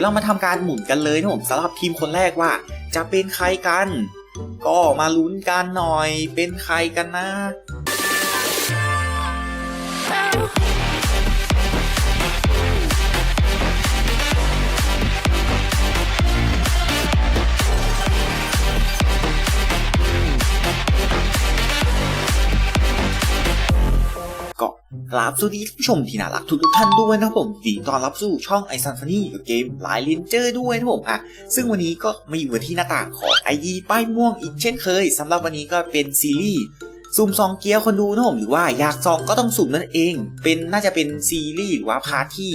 เรามาทำการหมุนกันเลยนะผมสำหรับทีมคนแรกว่า จะเป็นใครกัน ก็มาลุ้นกันหน่อยเป็นใครกันนะ กราบสวัสดีท่านผู้ชมที่น่ารักทุกทุกท่านด้วยนะครับผมดีตอนรับสู่ช่องไอซันฟานี่กับเกมหลายเลนเจอร์ด้วยนะครับผมอะซึ่งวันนี้ก็มาอยู่กันที่หน้าต่างของไอดีป้ายม่วงอีกเช่นเคยสำหรับวันนี้ก็เป็นซีรีส์ซูมซองเกียร์คนดูนะผมหรือว่าอยากซองก็ต้องสุ่มนั่นเอง เป็นน่าจะเป็นซีรีส์หรือว่าพาร์ทที่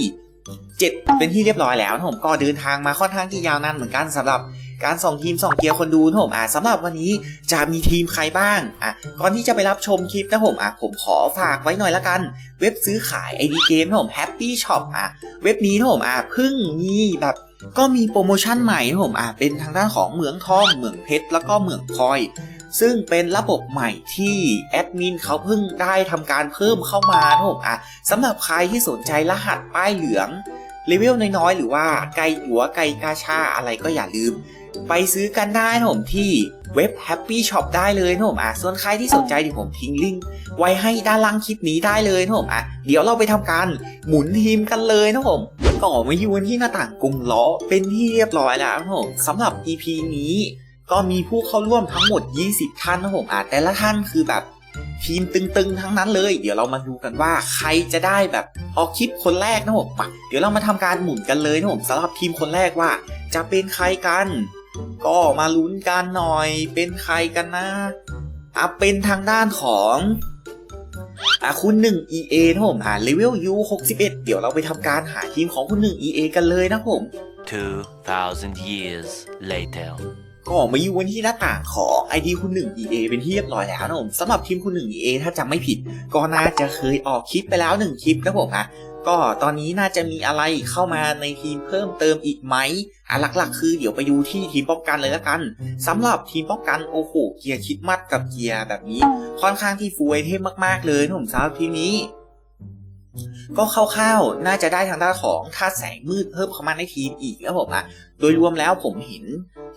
เจ็ดเป็นที่เรียบร้อยแล้วนะผมก็เดินทางมาค่อนข้างที่ยาวนานเหมือนกันสำหรับ การส่องทีมส่องเกียร์คนดูนะผมอะสำหรับวันนี้จะมีทีมใครบ้างอะก่อนที่จะไปรับชมคลิปนะผมอะผมขอฝากไว้หน่อยละกัน เว็บซื้อขาย ID เกมนะผม Happy Shop อะเว็บนี้นะผมอะเพิ่งมีแบบก็มีโปรโมชั่นใหม่นะผมอะเป็นทางด้านของเหมืองทองเหมืองเพชรแล้วก็เหมืองพลอย ซึ่งเป็นระบบใหม่ที่แอดมินเขาเพิ่งได้ทำการเพิ่มเข้ามานะผมอะสำหรับใครที่สนใจรหัสป้ายเหลือง เลเวลน้อยๆ หรือว่าไก่หัวไก่กาชาอะไรก็อย่าลืม ไปซื้อกันได้นะผมที่เว็บ Happy Shop ได้เลยนะผมอะส่วนใครที่สนใจเดี๋ยวผมทิ้งลิงก์ไว้ให้ด้านล่างคลิปนี้ได้เลยนะผมอะเดี๋ยวเราไปทำการหมุนทีมกันเลยนะผมก็มาอยู่กันที่หน้าต่างกรุงล้อเป็นที่เรียบร้อยแล้วนะผมสำหรับ EP นี้ก็มีผู้เข้าร่วมทั้งหมด 20 ท่านนะผมอะแต่ละท่านคือแบบ ทีมตึงๆ ทั้งนั้นเลย เดี๋ยวเรามาดูกันว่าใครจะได้แบบออกคลิปคนแรกนะผมมาเดี๋ยวเรามาทำการหมุนกันเลยนะผมสำหรับทีมคนแรกว่า จะเป็นใครกัน ก็มาลุ้นกันหน่อยเป็นใครกันนะอะเป็นทางด้านของอะคุณหนึ่ง EA นะผมอะเลเวล U 61เดี๋ยวเราไปทำการหาทีมของคุณหนึ่ง EA กันเลยนะผม2,000 years later. ก็มาอยู่กันที่หน้าต่างของ ID คุณหนึ่ง EA เป็นที่เรียบร้อยแล้วนะผมสำหรับทีมคุณหนึ่ง EA ถ้าจำไม่ผิด ก็น่าจะเคยออกคลิปไปแล้วหนึ่งคลิปนะผมนะก็ตอนนี้น่าจะมีอะไรเข้ามาในทีมเพิ่มเติมอีกไหมอะหลักๆ คือเดี๋ยวไปดูที่ทีมป้องกันเลยละกันสำหรับทีมป้องกันโอ้โหเกียร์คิดมัดกับเกียร์แบบนี้ ค่อนข้างที่ฟูไอเทมมากๆเลยนะผมสำหรับทีมนี้ ก็คร่าวๆ น่าจะได้ทางด้านของธาตุแสงมืดเพิ่มเข้ามาในทีมอีกนะผมอะโดยรวมแล้วผมเห็น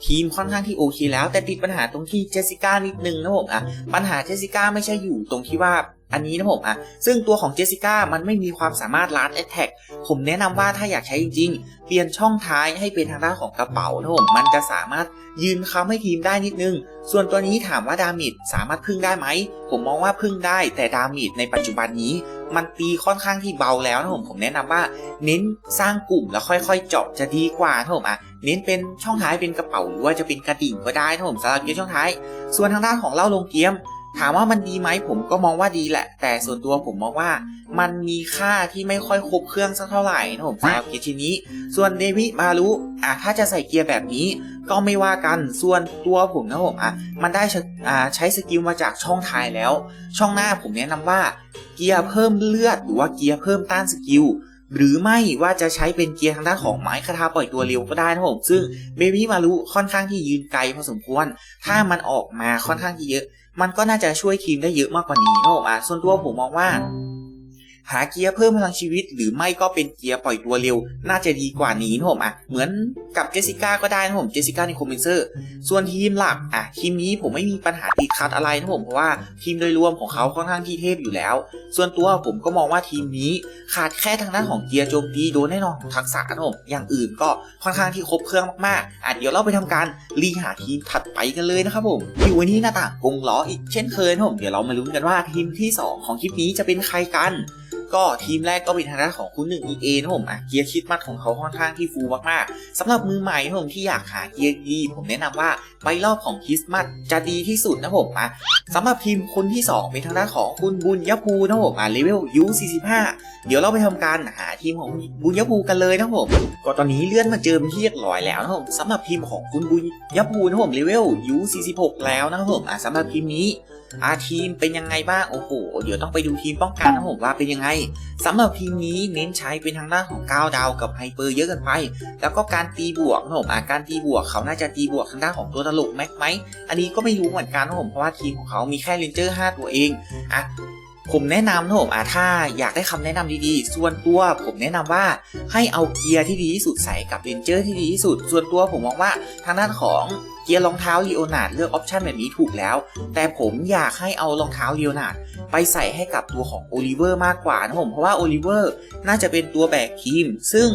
ทีมค่อนข้างที่โอเคแล้ว แต่ติดปัญหาตรงที่เจสสิก้านิดนึงนะผมอะปัญหาเจสสิก้าไม่ใช่อยู่ตรงที่ว่า อันนี้นะผมอะ ซึ่งตัวของเจสสิก้ามันไม่มีความสามารถลัดแอตแทกผมแนะนำว่าถ้าอยากใช้จริงๆ เปลี่ยนช่องท้ายให้เป็นทางด้านของกระเป๋านะผมมันจะสามารถยืนค้ำให้ทีมได้นิดนึง ส่วนตัวนี้ถามว่าดามิดสามารถพึ่งได้ไหม ผมมองว่าพึ่งได้ แต่ดามิดในปัจจุบันนี้ มันตีค่อนข้างที่เบาแล้วนะผมผมแนะนำว่า เน้นสร้างกลุ่มแล้วค่อยๆ เจาะจะดีกว่านะผมอะเน้นเป็นช่องท้ายเป็นกระเป๋าหรือว่าจะเป็นกระดิ่งก็ได้นะผมสำหรับเกมช่องท้าย ส่วนทางด้านของเล่าลงเกียม ถามว่ามันดีไหมผมก็มองว่าดีแหละ แต่ส่วนตัวผมมองว่า มันมีค่าที่ไม่ค่อยครบเครื่องสักเท่าไหร่นะผมสำหรับเกียร์ชิ้นนี้ ส่วนเดวิมารุอะถ้าจะใส่เกียร์แบบนี้ก็ไม่ว่ากันส่วนตัวผมนะผมอะมันได้ใช้อ่าใช้สกิลมาจากช่องท้ายแล้ว ช่องหน้าผมแนะนำว่า เกียร์เพิ่มเลือด หรือว่าเกียร์เพิ่มต้านสกิลหรือไม่ว่าจะใช้เป็นเกียร์ทางด้านของไม้คาถาปล่อยตัวเร็วก็ได้นะผมซึ่งเบบี้มารุค่อนข้างที่ยืนไกลพอสมควร ถ้ามันออกมาค่อนข้างที่เยอะ มันก็น่าจะช่วยทีมได้เยอะมากกว่านี้นะผมอะส่วนตัวผมมองว่า หาเกียร์เพิ่มพลังชีวิต หรือไม่ก็เป็นเกียร์ปล่อยตัวเร็ว น่าจะดีกว่านี้นะผมอะเหมือนกับเจสสิก้าก็ได้นะผมเจสสิก้าในคอมเมนเซอร์ส่วนทีมหลักอะทีมนี้ผมไม่มีปัญหาติดคัดอะไรนะผมเพราะว่าทีมโดยรวมของเขาค่อนข้างที่เทพอยู่แล้ว ส่วนตัวผมก็มองว่าทีมนี้ขาดแค่ทางด้านของเกียร์โจมตีโดนแน่นอนของทักษะนะผมอย่างอื่นก็ค่อนข้างที่ครบเครื่องมากๆอะเดี๋ยวเราไปทำการรีหาทีมถัดไปกันเลยนะครับผมอยู่วันนี้หน้าต่างกงล้ออีกเช่นเคยนะผมเดี๋ยวเรามาลุ้นกันว่าทีมที่สองของคลิปนี้จะเป็นใครกัน ก็ทีมแรกก็เป็นทางด้านของคุณหนึ่ง EA นะผมอะเกียร์คิดมัดของเขาค่อนข้างที่ฟูมากๆสำหรับมือใหม่นะผมที่อยากหาเกียร์ดี ผมแนะนำว่าไปรอบของคิสมาสจะดีที่สุดนะผมอะสำหรับทีมคนที่ 2 เป็นทางด้านของคุณบุญยภูนะผมอะเลเวล U45 เดี๋ยวเราไปทำการหาทีมของบุญยภูกันเลยนะผมก็ตอนนี้เลื่อนมาเจอเป็นที่เรียบร้อยแล้วนะผมสำหรับทีมของคุณบุญยภูนะผมเลเวล U46 แล้วนะผมอะสำหรับทีมนี้ อาทีมเป็นยังไงบ้างโอ้โหเดี๋ยวต้องไปดูทีมป้องกันนะผมว่าเป็นยังไงสำหรับทีมนี้เน้นใช้เป็นทางด้านของก้าวดาวกับไฮเปอร์เยอะเกินไป แล้วก็การตีบวกนะผมอะการตีบวกเขาน่าจะตีบวกทางด้านของตัวตลกแม็กไหมอันนี้ก็ไม่รู้เหมือนกันนะผมเพราะว่าทีมของเขามีแค่เลนเจอร์5ตัวเองอะ ผมแนะนำนะผมอะถ้าอยากได้คำแนะนำดีๆ ส่วนตัวผมแนะนำว่าให้เอาเกียร์ที่ดีที่สุดใส่กับเรนเจอร์ที่ดีที่สุด ส่วนตัวผมมองว่าทางด้านของเกียร์รองเท้าลีโอนาดเลือกออปชันแบบนี้ถูกแล้ว แต่ผมอยากให้เอารองเท้าลีโอนาดไปใส่ให้กับตัวของโอลิเวอร์มากกว่านะผมเพราะว่าโอลิเวอร์น่าจะเป็นตัวแบกทีม ซึ่ง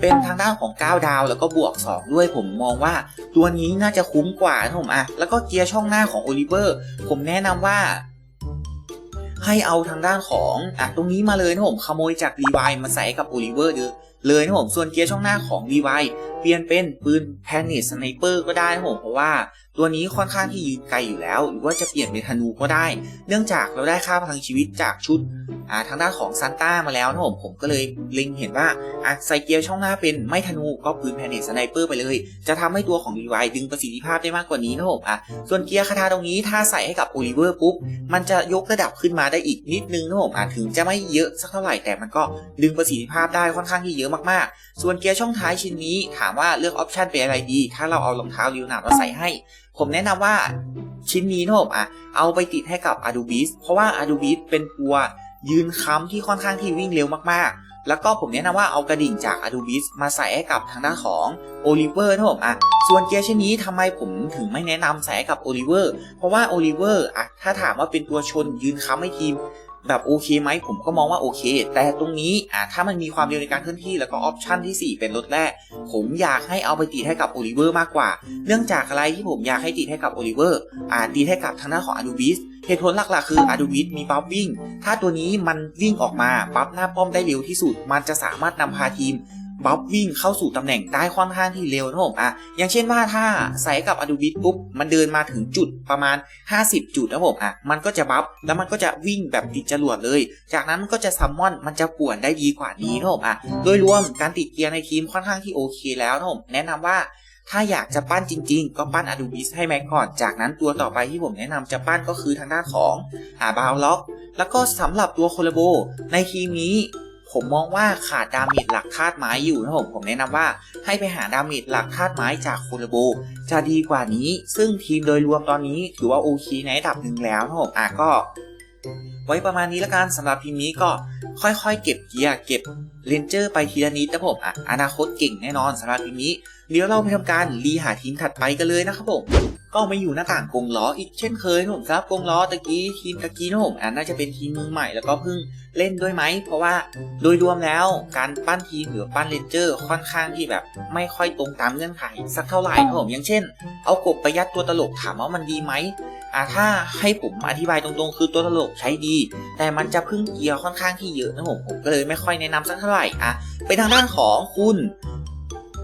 เป็นทางด้านของ9ดาวแล้วก็บวก 2 ด้วยผมมองว่าตัวนี้น่าจะคุ้มกว่านะผมอะแล้วก็เกียร์ช่องหน้าของโอลิเวอร์ผมแนะนำว่า ให้เอาทางด้านของอะตรงนี้มาเลยนะผมขโมยจากรีไวมาใส่กับโอลิเวอร์เลยนะผมส่วนเกียร์ช่องหน้าของรีไวเปลี่ยนเป็นปืนแพนิสไนเปอร์ก็ได้นะผมเพราะว่าตัวนี้ค่อนข้างที่ยืนไกลอยู่แล้ว หรือว่าจะเปลี่ยนเป็นธนูก็ได้ เนื่องจากเราได้ค่าพลังชีวิตจากชุดทางด้านของซันต้ามาแล้วนะผมผมก็เลยเล็งเห็นว่าอะใส่เกียร์ช่องหน้าเป็นไม่ธนูก็ปืนแพนิสไนเปอร์ไปเลย จะทำให้ตัวของรีไวดึงประสิทธิภาพได้มากกว่านี้นะผมอะส่วนเกียร์คาถาตรงนี้ถ้าใส่ให้กับโอลิเวอร์ปุ๊บมันจะยกระดับขึ้นมาได้อีกนิดนึงนะผมอาจถึงจะไม่เยอะสักเท่าไหร่แต่มันก็ดึงประสิทธิภาพได้ค่อนข้างที่เยอะมากๆ ส่วนเกียร์ช่องท้ายชิ้นนี้ ถามว่าเลือกออปชันเป็นอะไรดี ถ้าเราเอารองเท้าลิวนาดมาใส่ให้ ผมแนะนำว่าชิ้นนี้นะผมอะเอาไปติดให้กับ a d o b i s เพราะว่า a d o b i s เป็นตัวยืนค้ำที่ค่อนข้างที่วิ่งเร็วมากๆ แล้วก็ผมแนะนำว่าเอากระดิ่งจาก a d o b i s มาใส่ให้กับทางด้านของ Oliver นะผมอะส่วนเกียร์ชิ้นนี้ทำไมผมถึงไม่แนะนำใส่ให้กับ Oliver เพราะว่า Oliver อะถ้าถามว่าเป็นตัวชนยืนค้ำให้ทีม แบบโอเคไหมผมก็มองว่าโอเค แต่ตรงนี้อ่าถ้ามันมีความเร็วในการเคลื่อนที่แล้วก็ออปชันที่ 4 เป็นรถแรก ผมอยากให้เอาไปติดให้กับโอลิเวอร์มากกว่า เนื่องจากอะไรที่ผมอยากให้ติดให้กับโอลิเวอร์อ่าติดให้กับทางด้านของอาดูบิสเหตุผลหลักๆคืออาดูบิสมีปั๊บวิ่ง ถ้าตัวนี้มันวิ่งออกมาปั๊บหน้าป้อมได้เร็วที่สุด มันจะสามารถนำพาทีม บัฟวิ่งเข้าสู่ตำแหน่งได้ค่อนข้างที่เร็วนะผมอะอย่างเช่นว่าถ้าใส่กับอดูบิ t ปุ๊บมันเดินมาถึงจุดประมาณ 50 จุดนะผมอะมันก็จะบัฟแล้วมันก็จะวิ่งแบบติดจรวดเลย จากนั้นมันก็จะซัมมอนมันจะป่วนได้ดีกว่านี้นะผมอะโดยรวมการติดเกียร์ในทีมค่อนข้างที่โอเคแล้วนะผมแนะนำว่าถ้าอยากจะปั้นจริงๆ ก็ปั้นอดูบิสให้แม็กก่อน จากนั้นตัวต่อไปที่ผมแนะนำจะปั้นก็คือทางด้านของอาบาวล็อก แล้วก็สำหรับตัวโคลโบ ในทีมนี้ ผมมองว่าขาดดาเมจหลักธาตุไม้อยู่นะผม ผมแนะนำว่าให้ไปหาดาเมจหลักธาตุไม้จากโคลโบ จะดีกว่านี้ ซึ่งทีมโดยรวมตอนนี้ถือว่าโอเคในระดับหนึ่งแล้วนะผมอะก็ ไว้ประมาณนี้ละกันสำหรับทีมนี้ก็ค่อยๆ เก็บเกียร์เก็บเรนเจอร์ไปทีละนิดนะผมอะอนาคตเก่งแน่นอนสำหรับทีมนี้ เดี๋ยวเราไปทำการรีหาทีมถัดไปกันเลยนะครับผมก็ไมาอยู่หน้าต่างกงล้ออีกเช่นเคยนะผมครับกงล้อตะกี้ทีมตะกี้นะผมอะน่าจะเป็นทีมมือใหม่แล้วก็เพิ่งเล่นด้วยไหม เพราะว่าโดยรวมแล้วการปั้นทีมหรือปั้นเลนเจอร์ค่อนข้างที่แบบ ไม่ค่อยตรงตามเงื่อนไขสักเท่าไหร่นะผมอย่างเช่น เอากบไปยัดตัวตลกถามว่ามันดีไหมอะถ้าให้ผมอธิบายตรงๆ คือตัวตลกใช้ดี แต่มันจะพึ่งเกียร์ค่อนข้างที่เยอะนะผมผมก็เลยไม่ค่อยแนะนำสักเท่าไหร่อะไปทางด้านของคุณ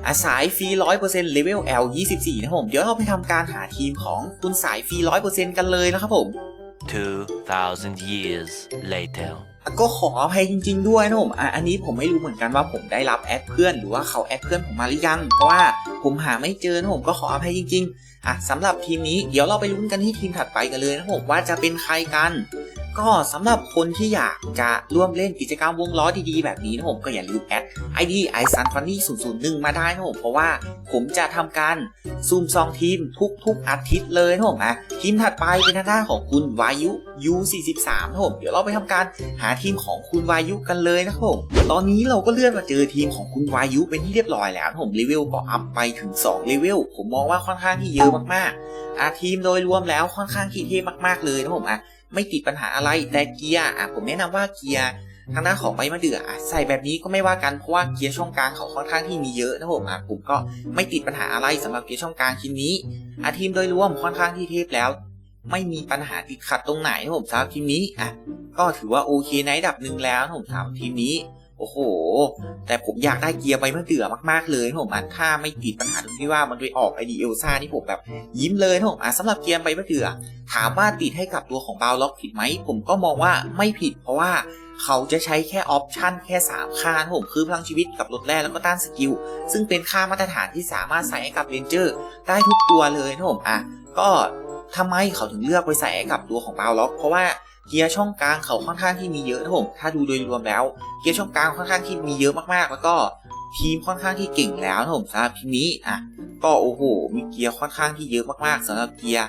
อาสายฟรีร้อยเปอร์เซ็นต์เลเวล L 24 นะครับผมเดี๋ยวเราไปทำการหาทีมของคุณสายฟรีร้อยเปอร์เซ็นต์กันเลยนะครับผม 2,000 years later. ก็ขออภัยจริง ๆ ด้วยนะผมอะอันนี้ผมไม่รู้เหมือนกันว่าผมได้รับแอดเพื่อนหรือว่าเขาแอดเพื่อนผมมาหรือยัง เพราะว่าผมหาไม่เจอนะผมก็ขออภัยจริง ๆ อะสำหรับทีมนี้เดี๋ยวเราไปลุ้นกันที่ทีมถัดไปกันเลยนะผมว่าจะเป็นใครกัน ก็สำหรับคนที่อยากจะร่วมเล่นกิจกรรมวงล้อดีๆ แบบนี้นะผมก็อย่าลืมแอด ID i s u n f u n n y 001มาได้นะผมเพราะว่าผมจะทำการซูมซองทีมทุกๆอาทิตย์เลยนะผมอะทีมถัดไปเป็นทางด้านของคุณวายุ U43 นะผมเดี๋ยวเราไปทำการหาทีมของคุณวายุกันเลยนะครับผมตอนนี้เราก็เลื่อนมาเจอทีมของคุณวายุเป็นที่เรียบร้อยแล้วนะผมเลเวลก็อัพไปถึง2เลเวลผมมองว่าค่อนข้างที่เยอะมากๆอะทีมโดยรวมแล้วค่อนข้างที่เท่มากๆเลยนะผมอะ ไม่ติดปัญหาอะไรแต่เกียร์อะผมแนะนำว่าเกียร์ทางด้านของใบมะเดื่ออะใส่แบบนี้ก็ไม่ว่ากันเพราะว่าเกียร์ช่องกลางเขาค่อนข้างที่มีเยอะนะผมอะผมก็ไม่ติดปัญหาอะไรสำหรับเกียร์ช่องกลางชิ้นนี้อาทีมโดยรวมค่อนข้างที่เทพแล้ว ไม่มีปัญหาติดขัดตรงไหนนะผมสำหรับทีมนี้อะก็ถือว่าโอเคในระดับหนึ่งแล้วนะผมสำหรับทีมนี้ โอ้โห แต่ผมอยากได้เกียร์ใบมะเดื่อมากๆเลยนะผมอะถ้าไม่ติดปัญหาตรงที่ว่ามันไปออกไอดีเอลซ่านี่ผมแบบยิ้มเลยนะผมอะสำหรับเกียร์ใบมะเดื่อถามว่าติดให้กับตัวของบาวล็อกผิดไหม ผมก็มองว่าไม่ผิดเพราะว่าเขาจะใช้แค่ออปชันแค่ 3 ค่านะผมคือพลังชีวิตกับลดแร่แล้วก็ต้านสกิล ซึ่งเป็นค่ามาตรฐานที่สามารถใส่ให้กับเรนเจอร์ได้ทุกตัวเลยนะผมอะก็ ทำไมเขาถึงเลือกไปใส่กับตัวของบาล็อก เพราะว่าเกียร์ช่องกลางเขาค่อนข้างที่มีเยอะนะผมถ้าดูโดยรวมแล้ว เกียร์ช่องกลางค่อนข้างที่มีเยอะมากๆ แล้วก็ทีมค่อนข้างที่เก่งแล้วนะผมสำหรับทีมนี้อะก็โอ้โห มีเกียร์ค่อนข้างที่เยอะมากๆสำหรับเกียร์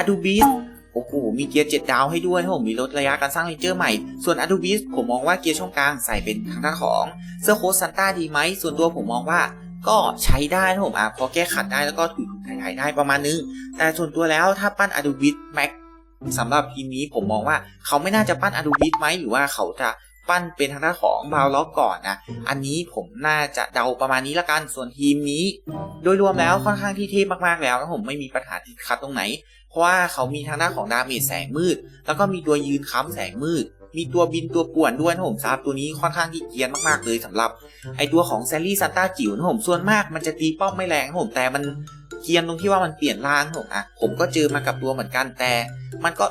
a d o b i s โอ้โห มีเกียร์เจ็ดดาวให้ด้วยผม มีลดระยะการสร้างเลนเจอร์ใหม่ ส่วน a d o b i s ผมมองว่าเกียร์ช่องกลางใส่เป็นทางด้านของเสื้อโค้ทซันต้าดีไหม ส่วนตัวผมมองว่า ก็ใช้ได้นะผมอะพอแก้ขัดได้แล้วก็ถูกถ่ายได้ประมาณนึง แต่ส่วนตัวแล้วถ้าปั้น a d o b i s Max สำหรับทีมนี้ผมมองว่าเขาไม่น่าจะปั้น a d o b i s ไหมหรือว่าเขาจะปั้นเป็นทางด้านของบาวล็อกก่อนนะ อันนี้ผมน่าจะเดาประมาณนี้ละกัน ส่วนทีมนี้ โดยรวมแล้วค่อนข้างที่เทพมากๆแล้วนะผมไม่มีปัญหาติดขัดตรงไหน เพราะว่าเขามีทางด้านของดาเมจแสงมืด แล้วก็มีตัวยืนค้ำแสงมืด มีตัวบินตัวป่วนด้วยนะผมทราบตัวนี้ค่อนข้างที่เกรียนมากๆเลยสำหรับ ไอตัวของแซลลี่ซันต้าจิ๋วนะผมส่วนมากมันจะตีป้อมไม่แรงนะผมแต่มันเกรียนตรงที่ว่ามันเปลี่ยนร่างนะผมอะผมก็เจอมากับตัวเหมือนกันแต่มันก็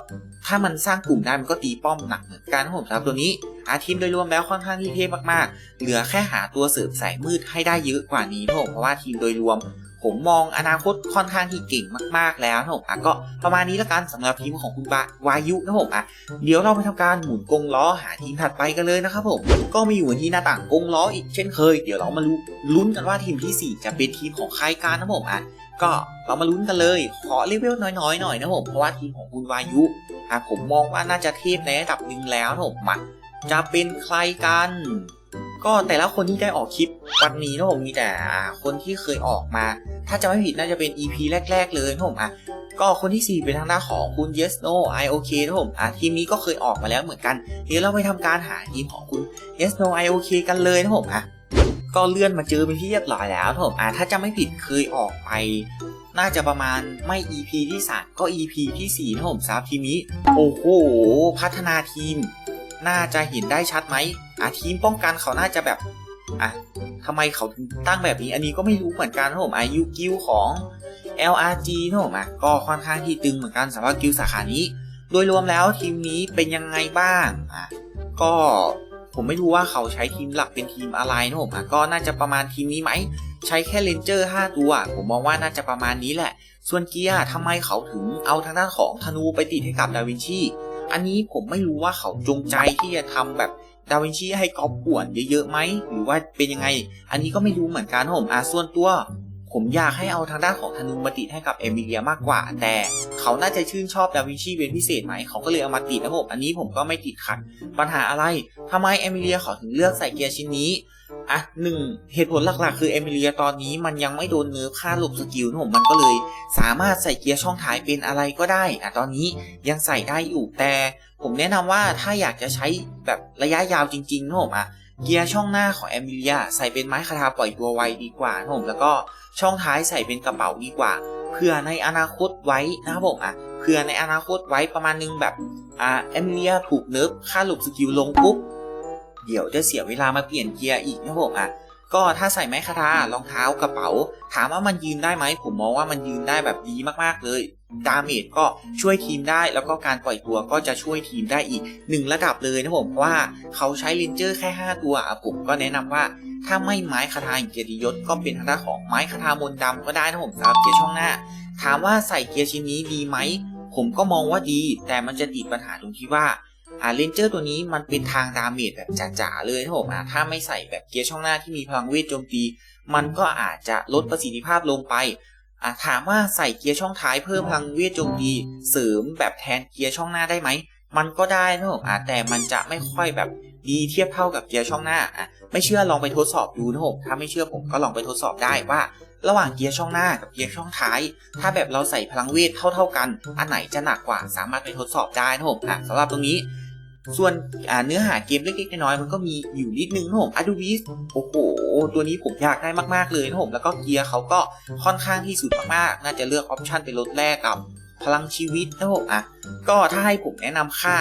ถ้ามันสร้างกลุ่มได้มันก็ตีป้อมหนักเหมือนกันนะผมสำหรับตัวนี้อาทีมโดยรวมแล้วค่อนข้างที่เทพมากๆ เหลือแค่หาตัวเสริมสายมืดให้ได้เยอะกว่านี้นะผมเพราะว่าทีมโดยรวม ผมมองอนาคตค่อนข้างที่เก่งมากๆแล้วนะผมอะก็ประมาณนี้และกันสำหรับทีมของคุณบาวายุนะผมอะเดี๋ยวเราไปทำการหมุนกงล้อหาทีมถัดไปกันเลยนะครับผมก็มาอยู่ที่หน้าต่างกงล้ออีกเช่นเคย เดี๋ยวเรามาลุ้นกันว่าทีมทีสี่ 4 จะเป็นทีมของใครกันนะผมอะก็เรามาลุ้นกันเลย ขอเลเวลน้อยๆหน่อยนะผมเพราะว่าทีมของคุณวายุอะผมมองว่าน่าจะเทพในระดับหนึ่งแล้วนะผมมาจะเป็นใครกัน ก็แต่ละคนที่ได้ออกคลิปวันนี้นะผมมีแต่คนที่เคยออกมา ถ้าจะไม่ผิดน่าจะเป็น EP แรก ๆ เลยนะผมอะก็คนที่ 4 เป็นทางด้านของคุณ Yes No I OK นะผมอะทีมนี้ก็เคยออกมาแล้วเหมือนกันเดี๋ยวเราไปทำการหาทีมของคุณ Yes No I OK กันเลยนะผมอะก็เลื่อนมาเจอเป็นที่เรียบร้อยแล้วนะผมอะถ้าจะไม่ผิดเคยออกไปน่าจะประมาณไม่ EP ที่ 3 ก็ EP ที่4นะผมซับทีมนี้ โอ้โห พัฒนาทีม น่าจะเห็นได้ชัดไหมอะทีมป้องกันเขาน่าจะแบบอะทำไมเขาตั้งแบบนี้ อันนี้ก็ไม่รู้เหมือนกันนะผมอายุกิลของ LRG นะผมอะก็ค่อนข้างที่ตึงเหมือนกันสำหรับกิลสาขานี้ โดยรวมแล้วทีมนี้เป็นยังไงบ้างอะก็ผมไม่รู้ว่าเขาใช้ทีมหลักเป็นทีมอะไรนะผมอะก็น่าจะประมาณทีมนี้ไหม ใช้แค่เลนเจอร์ 5 ตัว ผมมองว่าน่าจะประมาณนี้แหละ ส่วนเกียร์ทำไมเขาถึงเอาทางด้านของธนูไปติดให้กับดาวินชี อันนี้ผมไม่รู้ว่าเขาจงใจที่จะทำแบบดาวินชีให้กอล์ฟป่วนเยอะๆไหมหรือว่าเป็นยังไง อันนี้ก็ไม่รู้เหมือนกันผมอะส่วนตัว ผมอยากให้เอาทางด้านของธนูมาติดให้กับเอมิเลียมากกว่า แต่เขาน่าจะชื่นชอบดาวินชีเป็นพิเศษไหม เขาก็เลยเอามาติดนะผมอันนี้ผมก็ไม่ติดขัดปัญหาอะไรทำไมเอมิเลียเขาถึงเลือกใส่เกียร์ชิ้นนี้ อะหนึ่งเหตุผลหลักๆ คือเอมิเลียตอนนี้มันยังไม่โดนเนิร์ฟค่าหลบสกิลนะผมมันก็เลย สามารถใส่เกียร์ช่องท้ายเป็นอะไรก็ได้อะตอนนี้ยังใส่ได้อยู่แต่ผมแนะนำว่าถ้าอยากจะใช้แบบระยะยาวจริงๆนะผมอะเกียร์ช่องหน้าของเอมิเลียใส่เป็นไม้คาทาปล่อยตัวไวดีกว่านะผมแล้วก็ช่องท้ายใส่เป็นกระเป๋าดีกว่าเพื่อในอนาคตไว้นะครับผมอะเพื่อในอนาคตไว้ประมาณนึงแบบอ่าเอมิเลียถูกเนิร์ฟค่าหลบสกิลลงปุ๊บ ดี๋ยวจะเสียเวลามาเปลี่ยนเกียร์อีกนะผมอะก็ถ้าใส่ไม้คาทารองเท้ากระเป๋า ถามว่ามันยืนได้ไหมผมมองว่ามันยืนได้แบบดีมากๆเลยดาเมจก็ช่วยทีมได้แล้วก็การปล่อยตัวก็จะช่วยทีมได้อีกหนึ่งระดับเลยนะผมว่าเขาใช้เลนเจอร์แค่ 5 ตัวอะผมก็แนะนำว่าถ้าไม่ไม้คาทาอย่างเกียรติยศก็เป็นทางด้านของไม้คาทามนต์ดำก็ได้นะผมสำหรับเกียร์ช่องหน้า ถามว่าใส่เกียร์ชิ้นนี้ดีไหมผมก็มองว่าดี แต่มันจะติดปัญหาตรงที่ว่า อ่าเลนเจอร์ตัวนี้มันเป็นทางดาเมจแบบจ๋าๆเลยนะผมอะถ้าไม่ใส่แบบเกียร์ช่องหน้าที่มีพลังเวทโจมตี มันก็อาจจะลดประสิทธิภาพลงไปอ่าถามว่าใส่เกียร์ช่องท้ายเพิ่มพลังเวทโจมตีเสริมแบบแทนเกียร์ช่องหน้าได้ไหมมันก็ได้นะผมอะแต่มันจะไม่ค่อยแบบดีเทียบเท่ากับเกียร์ช่องหน้าอะไม่เชื่อลองไปทดสอบดูนะผมถ้าไม่เชื่อผมก็ลองไปทดสอบได้ว่า ระหว่างเกียร์ช่องหน้ากับเกียร์ช่องท้าย ถ้าแบบเราใส่พลังเวทเท่า ๆกัน อันไหนจะหนักกว่าสามารถไปทดสอบได้นะผมอะสำหรับตรงนี้ ส่วนเนื้อหาเกมเล็กๆน้อยๆมันก็มีอยู่นิดนึงนะผมอะดูวิสโอ้โห ตัวนี้ผมอยากได้มากๆเลยนะผมแล้วก็เกียร์เขาก็ค่อนข้างที่สุดมากๆ น่าจะเลือกออปชันเป็นรถแรกกับพลังชีวิตนะผมอะก็ถ้าให้ผมแนะนำค่า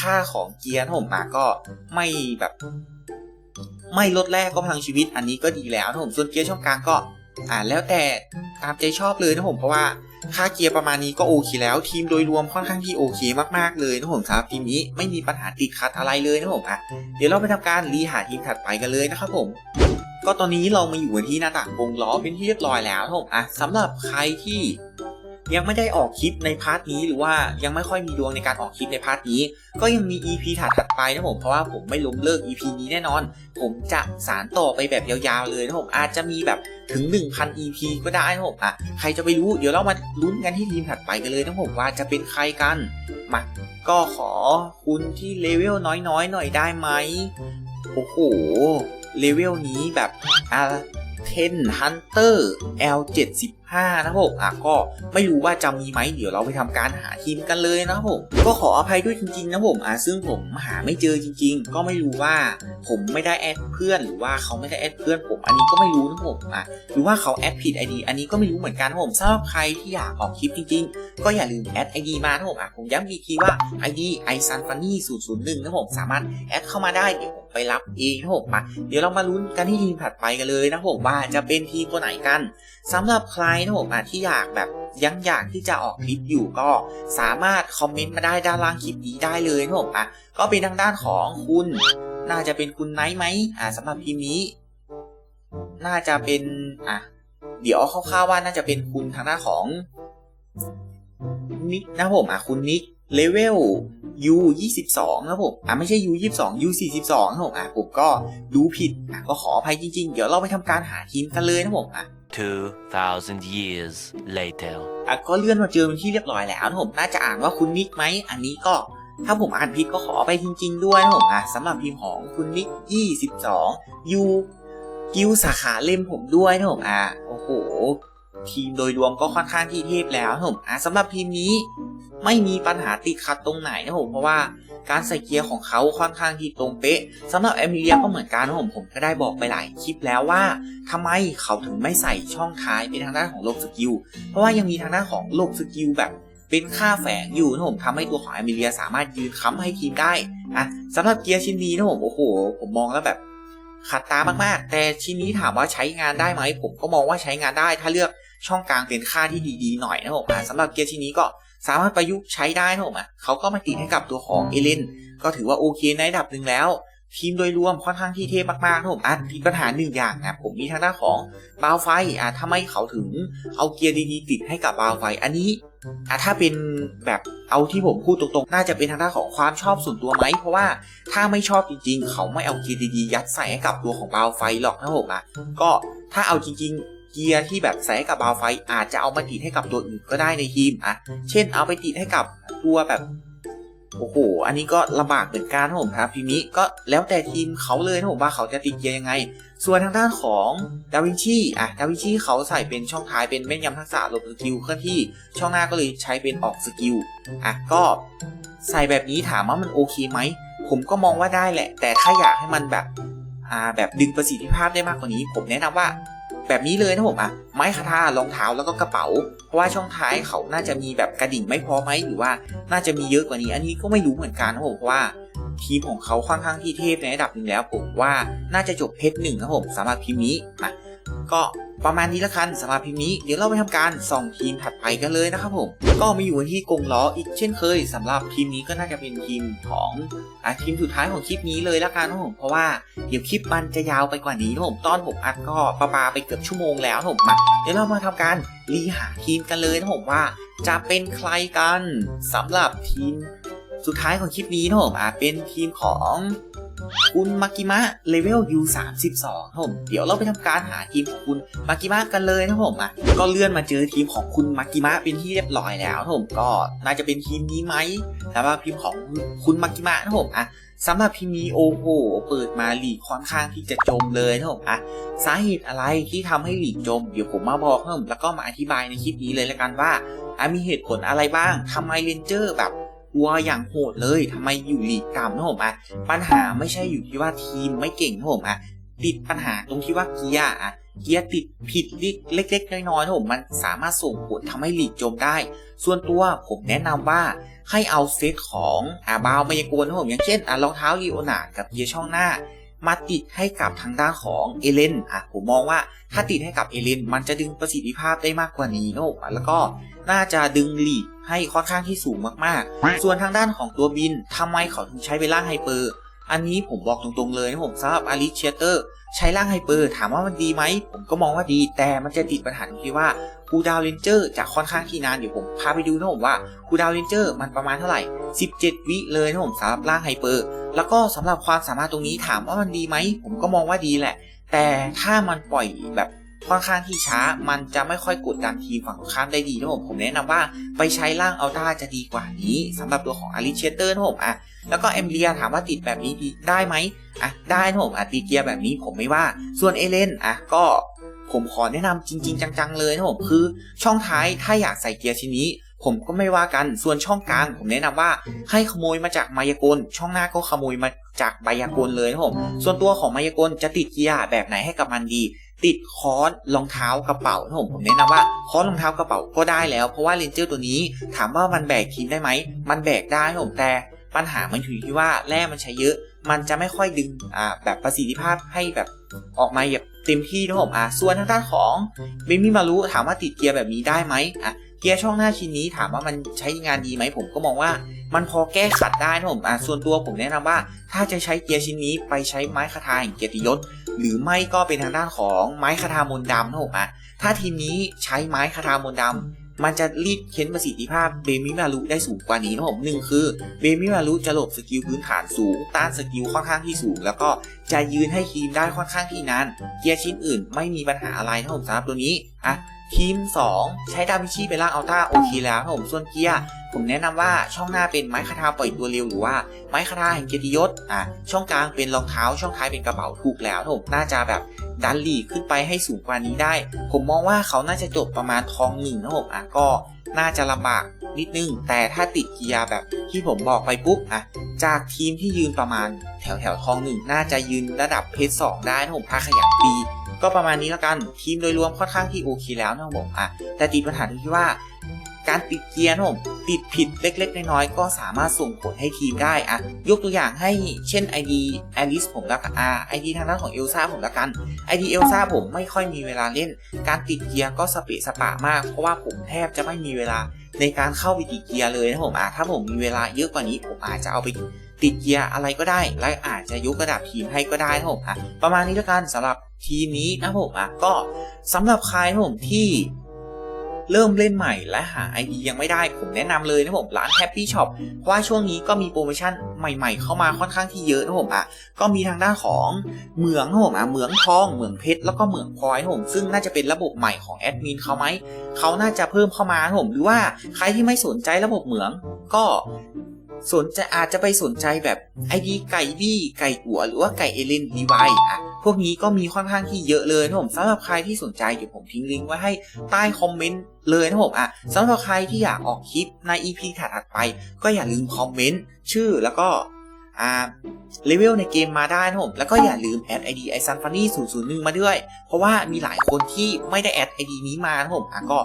ค่าของเกียร์นะผมอะก็ไม่แบบ ไม่ลดแรกก็พลังชีวิตอันนี้ก็ดีแล้วนะผมส่วนเกียร์ช่องกลางก็อ่าแล้วแต่ตามใจชอบเลยนะผมเพราะว่า ค่าเกียร์ประมาณนี้ก็โอเคแล้ว ทีมโดยรวมค่อนข้างที่โอเคมากๆเลยนะผมครับทีมนี้ไม่มีปัญหาติดขัดอะไรเลยนะผมอะเดี๋ยวเราไปทำการรีหาทีมถัดไปกันเลยนะครับผมก็ตอนนี้เรามาอยู่กันที่หน้าต่างวงล้อเป็นที่เรียบร้อยแล้วนะผมอะสำหรับใครที่ ยังไม่ได้ออกคลิปในพาร์ทนี้หรือว่ายังไม่ค่อยมีดวงในการออกคลิปในพาร์ทนี้ ก็ยังมี EP ถัดๆไปนะผมเพราะว่าผมไม่ล้มเลิก EP นี้แน่นอน ผมจะสารต่อไปแบบยาวๆเลยนะผมอาจจะมีแบบถึง 1,000 EP ก็ได้นะผมอะใครจะไปรู้เดี๋ยวเรามาลุ้นกันที่ทีมถัดไปกันเลยนะผมว่าจะเป็นใครกันมาก็ขอคุณที่เลเวลน้อยๆ หน่อยได้ไหมโอ้โหเลเวลนี้แบบอะ 10 Hunter L75 นะครับผมอะก็ไม่รู้ว่าจะมีไหมเดี๋ยวเราไปทำการหาทีมกันเลยนะผมก็ขออภัยด้วยจริงๆนะผมอะซึ่งผมหาไม่เจอจริง ๆ ก็ไม่รู้ว่าผมไม่ได้แอดเพื่อนหรือว่าเขาไม่ได้แอดเพื่อนผมอันนี้ก็ไม่รู้นะผมอะหรือว่าเขาแอดผิด ID อันนี้ก็ไม่รู้เหมือนกันนะผมสำหรับใครที่อยากออกคลิปจริง ๆ ก็อย่าลืมแอด ID มานะผมอะผมย้ำอีกทีว่า ID i s u n f u n n y 001นะผมสามารถแอดเข้ามาได้เดี๋ยว ไปรับเองนะผมมาเดี๋ยวเรามาลุ้นกันที่ทีมถัดไปกันเลยนะผมว่าจะเป็นทีมตัวไหนกันสำหรับใครนะผมที่อยากแบบยังอยากที่จะออกคลิปอยู่ก็สามารถคอมเมนต์มาได้ด้านล่างคลิปนี้ได้เลยนะผมอะก็เป็นทางด้านของคุณ น่าจะเป็นคุณไนท์ไหมอ่าสำหรับทีมนี้ น่าจะเป็นอะเดี๋ยวคร่าวๆว่าน่าจะเป็นคุณทางด้านของนิกนะผมอะคุณนิก เลเวล U 22นะผมอะไม่ใช่ U 22 U 42นะผมอะผมก็ดูผิดอะก็ขออภัยจริงๆ เดี๋ยวเราไปทำการหาทีมกันเลยนะผมอะ2,000 years later. อะก็เลื่อนมาเจอเป็นที่เรียบร้อยแล้วนะผมน่าจะอ่านว่าคุณนิกไหมอันนี้ก็ถ้าผมอ่านผิดก็ขอไปจริง ๆ ด้วยนะผมอะสำหรับทีมของคุณนิก 22ยูกิวสาขาเล่มผมด้วยนะผมอะโอ้โห ทีมโดยรวมก็ค่อนข้างที่เทพแล้วนะผมอะสำหรับทีมนี้ไม่มีปัญหาติดขัดตรงไหนนะผมเพราะว่าการใส่เกียร์ของเขาค่อนข้างที่ตรงเป๊ะสำหรับเอมิเลียก็เหมือนกันนะผมผมก็ได้บอกไปหลายคลิปแล้วว่าทำไมเขาถึงไม่ใส่ช่องท้ายเป็นทางด้านของโลกสกิลเพราะว่ายังมีทางด้านของโลกสกิลแบบเป็นค่าแฝงอยู่นะผมทำให้ตัวของเอมิเลียสามารถยืนค้ำให้ทีมได้อะสำหรับเกียร์ชิ้นนี้นะผมโอ้โหผมมองแล้วแบบขัดตามากๆ แต่ชิ้นนี้ถามว่าใช้งานได้ไหมผมก็มองว่าใช้งานได้ ถ้าเลือก ช่องกลางเป็นค่าที่ดีๆหน่อยนะผมอะสำหรับเกียร์ชิ้นนี้ก็สามารถประยุกต์ใช้ได้นะผมอะเขาก็มาติดให้กับตัวของเอเลนก็ถือว่าโอเคในระดับหนึ่งแล้ว ทีมโดยรวมค่อนข้างที่เทพมากๆนะผมอะมีปัญหาหนึ่งอย่างนะผมมีทางด้านของบาวไฟอะทำไมเขาถึงเอาเกียร์ดีๆติดให้กับบาวไฟอันนี้อะถ้าเป็นแบบเอาที่ผมพูดตรงๆ น่าจะเป็นทางด้านของความชอบส่วนตัวไหม เพราะว่าถ้าไม่ชอบจริงๆ เขาไม่เอาเกียร์ดีๆ ยัดใส่ให้กับตัวของบาวไฟหรอกนะผมอะก็ถ้าเอาจริงๆ เกียร์ที่แบบใส่ให้กับบาวไฟ อาจจะเอามาติดให้กับตัวอื่นก็ได้ในทีมอะเช่นเอาไปติดให้กับตัวแบบโอ้โห อันนี้ก็ลำบากเหมือนกันผมครับพีมิก็แล้วแต่ทีมเขาเลยนะผมว่าเขาจะติดเกียร์ยังไง ส่วนทางด้านของดาวินชีอะดาวินชีเขาใส่เป็นช่องท้ายเป็นแม่นยำทักษะลบสกิลเคลื่อนที่ช่องหน้าก็เลยใช้เป็นออกสกิลอะก็ใส่แบบนี้ถามว่ามันโอเคไหม ผมก็มองว่าได้แหละ แต่ถ้าอยากให้มันแบบอ่าแบบดึงประสิทธิภาพได้มากกว่านี้ ผมแนะนำว่า แบบนี้เลยนะผมอะไม้คาทารองเท้าแล้วก็กระเป๋า เพราะว่าช่องท้ายเขาน่าจะมีแบบกระดิ่งไม่พอไหมหรือว่าน่าจะมีเยอะกว่านี้ อันนี้ก็ไม่รู้เหมือนกันนะผมเพราะว่าทีมของเขาค่อนข้างที่เทพในระดับหนึ่งแล้วผมว่าน่าจะจบเพชรหนึ่งนะผมสำหรับพิมนี้นะ ก็ประมาณนี้ละกันสำหรับพิมพ์นี้เดี๋ยวเราไปทำการส่องทีมถัดไปกันเลยนะครับผมก็มาอยู่ที่กรงล้ออีกเช่นเคยสำหรับทีมนี้ก็น่าจะเป็นทีมของอะทีมสุดท้ายของคลิปนี้เลยละกันนะผมเพราะว่าเดี๋ยวคลิปมันจะยาวไปกว่านี้นะผมตอนผมอัดก็ประปาไปเกือบชั่วโมงแล้วนะผมมาเดี๋ยวเรามาทำการรีหาทีมกันเลยนะผมว่า จะเป็นใครกันสำหรับทีมสุดท้ายของคลิปนี้นะผมอะเป็นทีมของ คุณมากิมะเลเวล U32 นะผมเดี๋ยวเราไปทำการหาทีมของคุณมากิมะกันเลยนะผมอะก็เลื่อนมาเจอทีมของคุณมากิมะเป็นที่เรียบร้อยแล้วนะผมก็น่าจะเป็นทีมนี้ไหมสำหรับทีมของคุณมากิมะนะผมอะสำหรับทีมีโอโหเปิดมาหลีกค่อนข้างที่จะจมเลยนะผมอะสาเหตุอะไรที่ทำให้หลีกจม เดี๋ยวผมมาบอกเพิ่มแล้วก็มาอธิบายในคลิปนี้เลยละกันว่าอะมีเหตุผลอะไรบ้างทำไมเรนเจอร์แบบ วัวอย่างโหดเลยทำไมอยู่หลีกต่ำนะผมอะปัญหาไม่ใช่อยู่ที่ว่าทีมไม่เก่งนะผมอะติดปัญหาตรงที่ว่าเกียร์อะเกียร์ติดผิดเล็ก ๆ น้อยๆนะผมมันสามารถส่งผลทำให้หลีกจมได้ ส่วนตัวผมแนะนำว่าให้เอาเซตของอ่าบาวมายากลนะผมอย่างเช่นอะรองเท้าลีโอนาร์ดกับเกียร์ช่องหน้ามาติดให้กับทางด้านของเอเลนอะผมมองว่าถ้าติดให้กับเอเลนมันจะดึงประสิทธิภาพได้มากกว่านี้นะผมแล้วก็น่าจะดึงหลีด ให้ค่อนข้างที่สูงมากๆ ส่วนทางด้านของตัวบินทำไมเขาถึงใช้เวลาไฮเปอร์ อันนี้ผมบอกตรงๆเลยนะผมสำหรับอาริเชเตอร์ใช้ร่างไฮเปอร์ถามว่ามันดีไหม ผมก็มองว่าดี แต่มันจะติดปัญหาตรงที่ว่าคูดาวเลนเจอร์จะค่อนข้างที่นานเดี๋ยวผมพาไปดูนะผมว่าคูดาวเลนเจอร์มันประมาณเท่าไหร่ 17 วิเลยนะผมสำหรับร่างไฮเปอร์ แล้วก็สำหรับความสามารถตรงนี้ถามว่ามันดีไหม ผมก็มองว่าดีแหละ แต่ถ้ามันปล่อยแบบ ค่อนข้างที่ช้ามันจะไม่ค่อยกดดันทีฝั่งตรงข้ามได้ดีนะผมผมแนะนำว่าไปใช้ร่างอัลต้าจะดีกว่านี้สำหรับตัวของอาริเชเตอร์นะผมอะแล้วก็เอมเลียถามว่าติดแบบนี้ดีได้ไหมอะได้นะผมอะตีเกียร์แบบนี้ผมไม่ว่า ส่วนเอเลนอะก็ผมขอแนะนำจริง ๆ จัง ๆ เลยนะผมคือ ช่องท้ายถ้าอยากใส่เกียร์ชิ้นนี้ ผมก็ไม่ว่ากันส่วนช่องกลางผมแนะนำว่าให้ขโมยมาจากมายากลช่องหน้าก็ขโมยมาจากไบายากลเลยนะผมส่วนตัวของมายากลจะติดเกียร์แบบไหนให้กับมันดี ติดค้อนรองเท้ากระเป๋านะผมผมแนะนำว่าค้อนรองเท้ากระเป๋าก็ได้แล้ว เพราะว่าเลนเจอร์ตัวนี้ถามว่ามันแบกทีมได้ไหมมันแบกได้นะผมแต่ปัญหามันอยู่ที่ว่าแร่มันใช้เยอะ มันจะไม่ค่อยดึงอ่าแบบประสิทธิภาพให้แบบออกมาแบบเต็มที่นะผมอะส่วนทางด้านของเบมี่มารุถามว่าติดเกียร์แบบนี้ได้ไหมอะ เกียร์ช่องหน้าชิ้นนี้ถามว่ามันใช้งานดีไหมผมก็มองว่ามันพอแก้ขัดได้นะผมอะส่วนตัวผมแนะนำว่า ถ้าจะใช้เกียร์ชิ้นนี้ไปใช้ไม้คาทาแห่งเกียรติยศ หรือไม่ก็เป็นทางด้านของไม้คาทามนต์ดำนะผมอะถ้าทีมนี้ใช้ไม้คาทามนต์ดำมันจะรีดเค้นประสิทธิภาพเบมิมารุได้สูงกว่านี้นะผมหนึ่งคือเบมิมารุจะหลบสกิลพื้นฐานสูง ต้านสกิลค่อนข้างที่สูง แล้วก็จะยืนให้ทีมได้ค่อนข้างที่นานเกียร์ชิ้นอื่น ไม่มีปัญหาอะไรนะผมสำหรับตัวนี้อะ ทีม2 ใช้ดาวิชีเป็นร่างอัลต้าโอเคแล้วนะผมส่วนเกียร์ผมแนะนำว่าช่องหน้าเป็นไม้คาทาปล่อยตัวเร็วหรือว่าไม้คาทาแห่งเกียรติยศอะช่องกลางเป็นรองเท้าช่องท้ายเป็นกระเป๋าถูกแล้วผมน่าจะแบบดันลีขึ้นไปให้สูงกว่านี้ได้ ผมมองว่าเขาน่าจะจบประมาณทองหนึ่งนะผมอะก็น่าจะลำบากนิดนึง แต่ถ้าติดเกียร์แบบที่ผมบอกไปปุ๊บอะจากทีมที่ยืนประมาณแถวแถวทองหนึ่งน่าจะยืนระดับเพชรสองได้นะผมถ้าขยันปี ก็ประมาณนี้แล้วกันทีมโดยรวมค่อนข้างที่โอเคแล้วนะผมอะแต่ติดปัญหาตรงที่ว่า การติดเกียร์นะผมติดผิดเล็กๆ น้อยๆ ก็สามารถส่งผลให้ทีมได้อะยกตัวอย่างให้เช่น ID Alice ผมล้วกันอ่า ID ทางด้านของเอลซ่าผมล้วกัน ID เอลซ่าผมไม่ค่อยมีเวลาเล่น การติดเกียร์ก็สเปะสปะมาก เพราะว่าผมแทบจะไม่มีเวลาในการเข้าไปติดเกียร์เลยนะผมอะถ้าผมมีเวลาเยอะกว่านี้ผมอาจจะเอาไป ติดเกียร์อะไรก็ได้ และอาจจะยกระดับทีมให้ก็ได้นะผมอะประมาณนี้แล้วกันสำหรับทีมนี้นะผมอะก็สำหรับใครผมที่เริ่มเล่นใหม่และหา ID ยังไม่ได้ ผมแนะนำเลยนะผมร้าน Happy Shop เพราะว่าช่วงนี้ก็มีโปรโมชั่นใหม่ ๆ เข้ามาค่อนข้างที่เยอะนะผมอะก็มีทางด้านของเหมืองนะผมอะเหมืองทองเหมืองเพชรแล้วก็เหมืองพลอยนะผมซึ่งน่าจะเป็นระบบใหม่ของแอดมินเขาไหมเขาน่าจะเพิ่มเข้ามานะผมหรือว่าใครที่ไม่สนใจระบบเหมืองก็ สนใจอาจจะไปสนใจแบบไอดีไก่บี้ไก่กัวหรือว่าไก่เอเลนดีไวอะพวกนี้ก็มีค่อนข้างที่เยอะเลยนะผมสำหรับใครที่สนใจเดี๋ยวผมทิ้งลิงก์ไว้ให้ใต้คอมเมนต์เลยนะผมอะสำหรับใครที่อยากออกคลิปใน EP ถัดๆไป ก็อย่าลืมคอมเมนต์ชื่อแล้วก็อ่าเลเวลในเกมมาได้นะผม แล้วก็อย่าลืมแอด ID ไอซันฟันนี่001 มาด้วย เพราะว่ามีหลายคนที่ไม่ได้แอด ID นี้มานะผมอะก็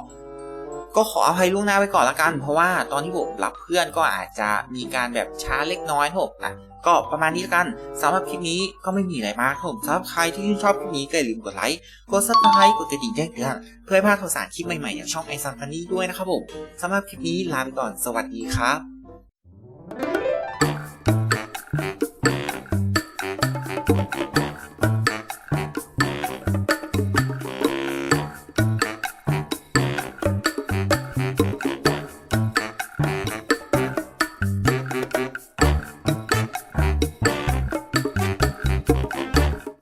ก็ขออภัยล่วงหน้าไปก่อนละกัน เพราะว่าตอนที่ผมรับเพื่อนก็อาจจะมีการแบบช้าเล็กน้อยผมนะก็ประมาณนี้ละกันสำหรับคลิปนี้ก็ไม่มีอะไรมากครับผมสำหรับใครที่ชื่นชอบคลิปนี้ก็อย่าลืมกดไลค์กดซับสไครต์กดกระดิ่งแจ้งเตือนเพื่อให้พลาดข่าวสารคลิปใหม่ๆจากช่องไอซันฟันนี่ด้วยนะครับผมสำหรับคลิปนี้ลาไปก่อนสวัสดีครับ